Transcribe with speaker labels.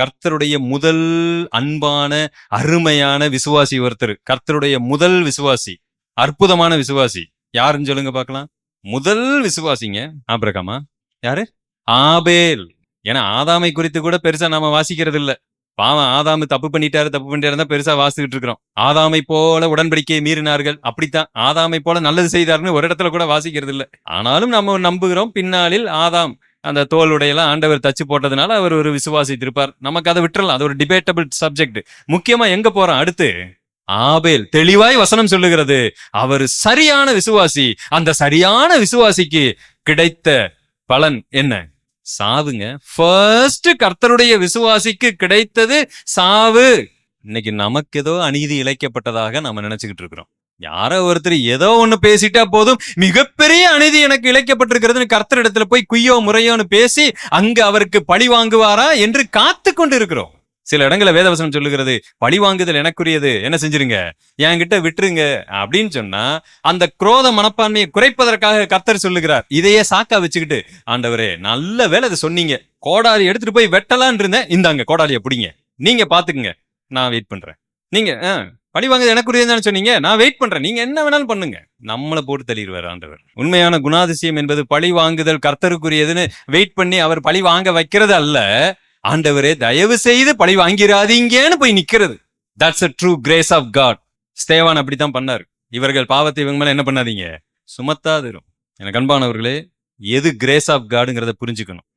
Speaker 1: கர்த்தருடைய முதல் அன்பான அருமையான விசுவாசி ஒருத்தர். கர்த்தருடைய முதல் விசுவாசி அற்புதமான விசுவாசி. யாருன்னு சொல்லுங்க பார்க்கலாம். முதல் விசுவாசிங்க ஆபிரகாமா. யாரு? ஆபேல். ஏன்னா ஆதாமை குறித்து கூட பெருசா நாம வாசிக்கிறது இல்ல பாவம் ஆதாமு தப்பு பண்ணிட்டாரு தப்பு பண்ணிட்டாரு தான் பெருசா வாசிக்கிட்டு இருக்கிறோம். ஆதாமை போல உடன்படிக்கையை மீறினார்கள். அப்படித்தான். ஆதாமை போல நல்லது செய்தாருன்னு ஒரு இடத்துல கூட வாசிக்கிறது இல்ல ஆனாலும் நம்ம நம்புகிறோம் பின்னாளில் ஆதாம். அந்த தோலுடையெல்லாம் ஆண்டவர் தச்சு போட்டதுனால அவர் ஒரு விசுவாசித்திருப்பார். நமக்கு அதை விட்டுறலாம். அது ஒரு டிபேட்டபிள் சப்ஜெக்ட் முக்கியமா எங்க போறோம்? அடுத்து ஆபேல் தெளிவாய் வசனம் சொல்லுகிறது. அவர் சரியான விசுவாசி. அந்த சரியான விசுவாசிக்கு கிடைத்த பலன் என்ன? சாவுங்க. ஃபர்ஸ்ட் கர்த்தருடைய விசுவாசிக்கு கிடைத்தது சாவு. இன்னைக்கு நமக்கு ஏதோ அநீதி இழைக்கப்பட்டதாக நம்ம நினைச்சுக்கிட்டு இருக்கிறோம். யாரோ ஒருத்தர் ஏதோ ஒன்று பேசிட்டா போதும். மிகப்பெரிய அநீதி எனக்கு இழைக்கப்பட்டிருக்கிறதுன்னு கர்த்தர் இடத்துல போய் குய்யோ முறையோன்னு பேசி அங்கு அவருக்கு பழி வாங்குவாரா என்று காத்து கொண்டு இருக்கிறோம் சில இடங்களில் வேதவசனம் சொல்லுகிறது பழி வாங்குதல் எனக்குரியது. என்ன செஞ்சிருங்க? என்கிட்ட விட்டுருங்க. அப்படின்னு சொன்னா அந்த குரோத மனப்பான்மையை குறைப்பதற்காக கர்த்தர் சொல்லுகிறார். இதையே சாக்கா வச்சுக்கிட்டு ஆண்டவரே நல்ல வேலை அதை சொன்னீங்க. கோடாலி எடுத்துட்டு போய் வெட்டலான் இருந்தேன். இந்தாங்க கோடாலியை பிடிங்க. நீங்க பாத்துக்குங்க. நான் வெயிட் பண்றேன். நீங்க ஆ, பழி வாங்குது எனக்குரியதுன்னு சொன்னீங்க? நான் வெயிட் பண்றேன். நீங்க என்ன வேணாலும் பண்ணுங்க. நம்மளை போட்டு தள்ளிடுவார் ஆண்டவர். உண்மையான குணாதிசயம் என்பது பழி வாங்குதல் கர்த்தருக்குரியதுன்னு வெயிட் பண்ணி அவர் பழி வாங்க வைக்கிறது அல்ல. ஆண்டவரே தயவு செய்து பழி வாங்கிறாதீங்கன்னு போய் நிக்கிறது. That's a true grace of God Stephen அப்படித்தான் பண்ணார். இவர்கள் பாவத்தை இவங்க மேல என்ன பண்ணாதீங்க? சுமத்தாதிரும். எனக்கு அன்பானவர்களே எது கிரேஸ் ஆஃப் காடுங்கிறத புரிஞ்சுக்கணும்.